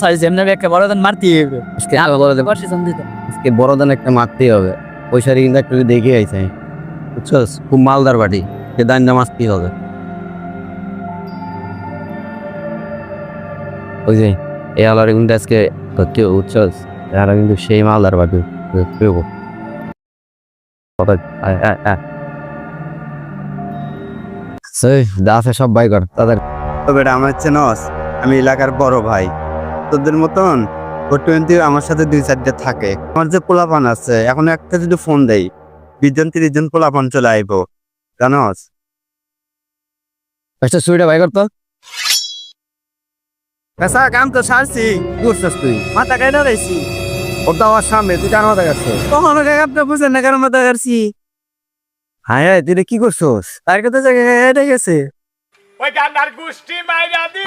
Sorry যেমনি একটা বড় দিন মারতে হবে আজকে আগে বলে দেবো। বর্ষি সন্ধি আজকে বড় দান একটা মারতেই হবে। কিন্তু একটু দেখে আইছে। বুঝছস? খুব মালদার বাড়ি। সে দান মারতেই হবে। ওই যে এই আলারে কিন্তু আজকে সত্যি বুঝছস? এরা কিন্তু সেই মালদার বাড়ি। পেবো। দাসে সব বাই কর। তাদের তবে এটা আমার হচ্ছে নস। আমি এলাকার বড় ভাই। তোদের মতন ও টোয়েন্টি আমার সাথে দুই চারটে থাকে আমার যে পোলাপান আছে এখন একটা যদি ফোন দেই বিশ জন তিরিশ জন পোলাপান চলে আইবো জানোস সুইটা বাই করতো পেশা কাম তো সারছি করছিস তুই মাথা কাটা রয়েছি ওটা আমার সামনে তুই কেন মাথা কাটছো বুঝেন না কারণ মাথা কাটছি হ্যাঁ হ্যাঁ তুই কি করছোস তার কথা জায়গায় গেছে ওই গান্ডার গোষ্ঠী মাইরা গো